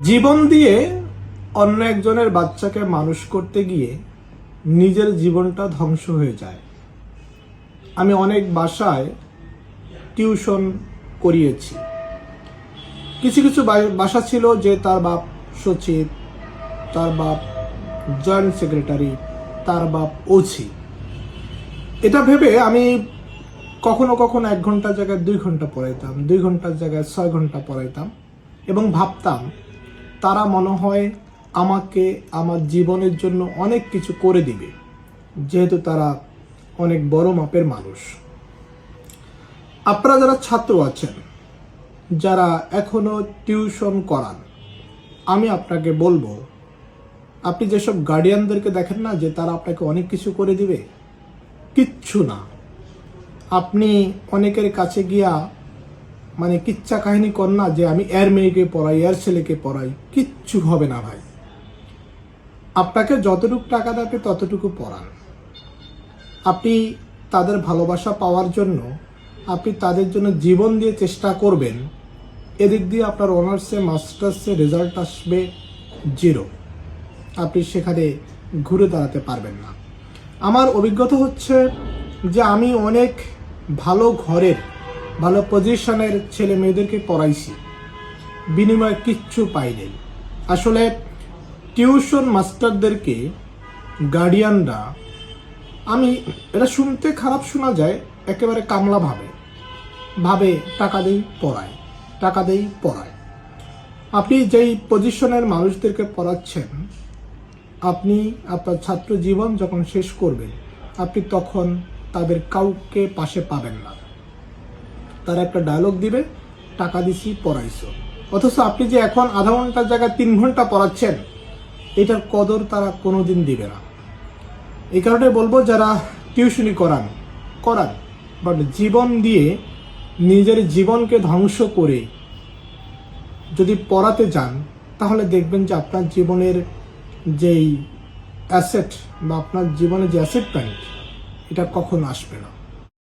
জীবন দিয়ে অন্য একজনের বাচ্চাকে মানুষ করতে গিয়ে নিজের জীবনটা ধ্বংস হয়ে যায়। আমি অনেক বাসায় টিউশন করিয়েছি। কিছু কিছু বাসা ছিল যে তার বাপ সচিব, তার বাপ জয়েন্ট সেক্রেটারি, তার বাপ ওছি এটা ভেবে আমি কখনো কখনো এক ঘণ্টার জায়গায় দুই ঘণ্টা পড়াইতাম, দুই ঘণ্টার জায়গায় ছয় ঘণ্টা পড়াইতাম এবং ভাবতাম তারা মনে হয় আমাকে আমার জীবনের জন্য অনেক কিছু করে দিবে, যেহেতু তারা অনেক বড় মাপের মানুষ। আপনারা যারা ছাত্র আছেন, যারা এখনও টিউশন করান, আমি আপনাকে বলব, আপনি যেসব গার্ডিয়ানদেরকে দেখেন না, যে তারা আপনাকে অনেক কিছু করে দিবে? কিচ্ছু না। আপনি অনেকের কাছে গিয়া মানে কিচ্ছা কাহিনী কর না যে আমি এর মেয়েকে পড়াই, এর ছেলেকে পড়াই। কিচ্ছু হবে না ভাই। আপনাকে যতটুকু টাকা দেবে ততটুকু পড়ান। আপনি তাদের ভালোবাসা পাওয়ার জন্য, আপনি তাদের জন্য জীবন দিয়ে চেষ্টা করবেন। এদিক দিয়ে আপনার অনার্সে মাস্টার্সে রেজাল্ট আসবে জিরো আপনি সেখানে ঘুরে দাঁড়াতে পারবেন না। আমার অভিজ্ঞতা হচ্ছে যে আমি অনেক ভালো ঘরের ভালো পজিশনের ছেলে মেয়েদেরকে পড়াইছি। বিনিময়ে কিচ্ছু পাইনি আসলে টিউশন মাস্টারদেরকে গার্ডিয়ানরা আমি এটা শুনতে খারাপ শোনা যায়, একেবারে কামলা ভাবে। ভাবে টাকা দেই, পড়ায়। টাকা দেই, পড়ায়। আপনি যেই পজিশনের মানুষদেরকে পড়াচ্ছেন, আপনি আপনার ছাত্র জীবন যখন শেষ করবেন, আপনি তখন তাদের কাউকে পাশে পাবেন না। তারা একটা ডায়লগ দিবে, টাকা দিছি, পড়াইছো। অথচ আপনি যে এখন আধা ঘণ্টার জায়গায় তিন ঘণ্টা পড়াচ্ছেন, এটার কদর তারা কোনোদিন দিবে না। এই কারণে বলব, যারা টিউশনি করান করান বাট জীবন দিয়ে নিজের জীবনকে ধ্বংস করে যদি পড়াতে যান, তাহলে দেখবেন যে আপনার জীবনের যেই অ্যাসেট বা আপনার জীবনে যে অ্যাসেট প্যান্ট এটা কখনো আসবে না।